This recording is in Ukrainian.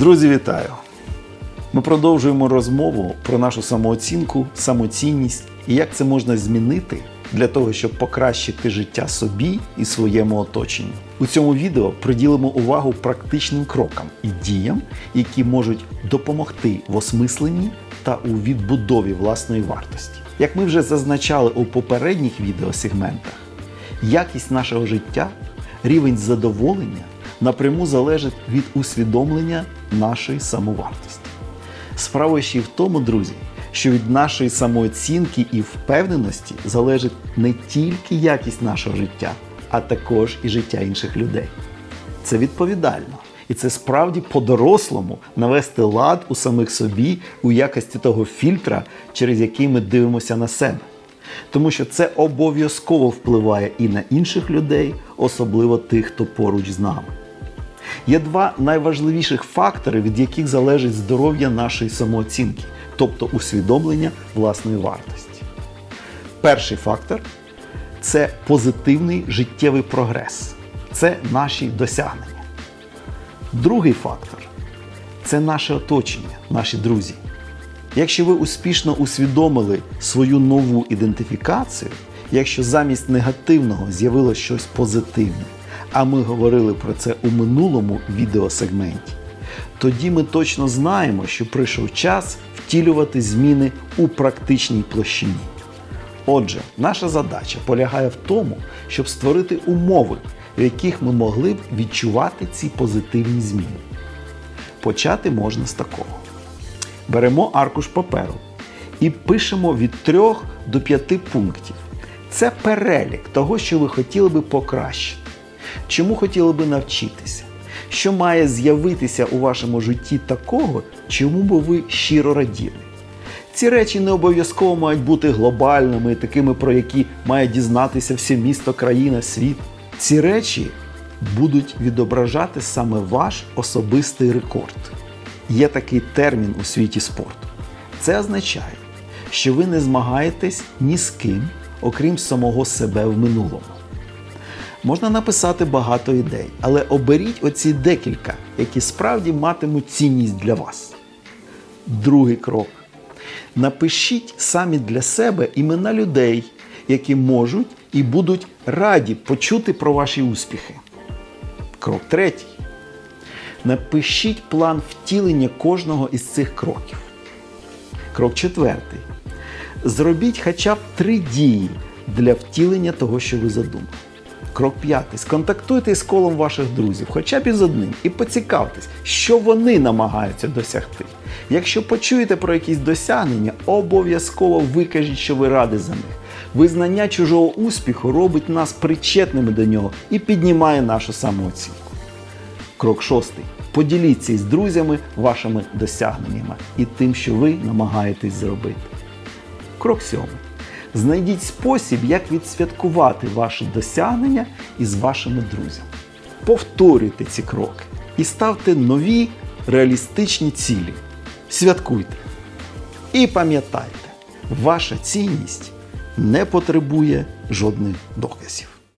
Друзі, вітаю! Ми продовжуємо розмову про нашу самооцінку, самоцінність і як це можна змінити для того, щоб покращити життя собі і своєму оточенню. У цьому відео приділимо увагу практичним крокам і діям, які можуть допомогти в осмисленні та у відбудові власної вартості. Як ми вже зазначали у попередніх відеосегментах, якість нашого життя, рівень задоволення напряму залежить від усвідомлення нашої самовартості. Справа ще й в тому, друзі, що від нашої самооцінки і впевненості залежить не тільки якість нашого життя, а також і життя інших людей. Це відповідально. І це справді по-дорослому навести лад у самих собі у якості того фільтра, через який ми дивимося на себе. Тому що це обов'язково впливає і на інших людей, особливо тих, хто поруч з нами. Є два найважливіших фактори, від яких залежить здоров'я нашої самооцінки, тобто усвідомлення власної вартості. Перший фактор це позитивний життєвий прогрес, це наші досягнення. Другий фактор це наше оточення, наші друзі. Якщо ви успішно усвідомили свою нову ідентифікацію, якщо замість негативного з'явилось щось позитивне, а ми говорили про це у минулому відеосегменті, тоді ми точно знаємо, що прийшов час втілювати зміни у практичній площині. Отже, наша задача полягає в тому, щоб створити умови, в яких ми могли б відчувати ці позитивні зміни. Почати можна з такого. Беремо аркуш паперу і пишемо від 3 до 5 пунктів. Це перелік того, що ви хотіли би покращити, чому хотіли би навчитися, що має з'явитися у вашому житті такого, чому би ви щиро раділи. Ці речі не обов'язково мають бути глобальними, такими, про які має дізнатися все місто, країна, світ. Ці речі будуть відображати саме ваш особистий рекорд. Є такий термін у світі спорту. Це означає, що ви не змагаєтесь ні з ким, окрім самого себе в минулому. Можна написати багато ідей, але оберіть оці декілька, які справді матимуть цінність для вас. Другий крок. Напишіть самі для себе імена людей, які можуть і будуть раді почути про ваші успіхи. Крок третій. Напишіть план втілення кожного із цих кроків. Крок четвертий. Зробіть хоча б три дії для втілення того, що ви задумали. Крок п'ятий. Сконтактуйте з колом ваших друзів, хоча б із одним, і поцікавтесь, що вони намагаються досягти. Якщо почуєте про якісь досягнення, обов'язково викажіть, що ви раді за них. Визнання чужого успіху робить нас причетними до нього і піднімає нашу самооцінку. Крок шостий. Поділіться із друзями вашими досягненнями і тим, що ви намагаєтесь зробити. Крок сьомий. Знайдіть спосіб, як відсвяткувати ваші досягнення із вашими друзями. Повторюйте ці кроки і ставте нові реалістичні цілі. Святкуйте. І пам'ятайте, ваша цінність не потребує жодних доказів.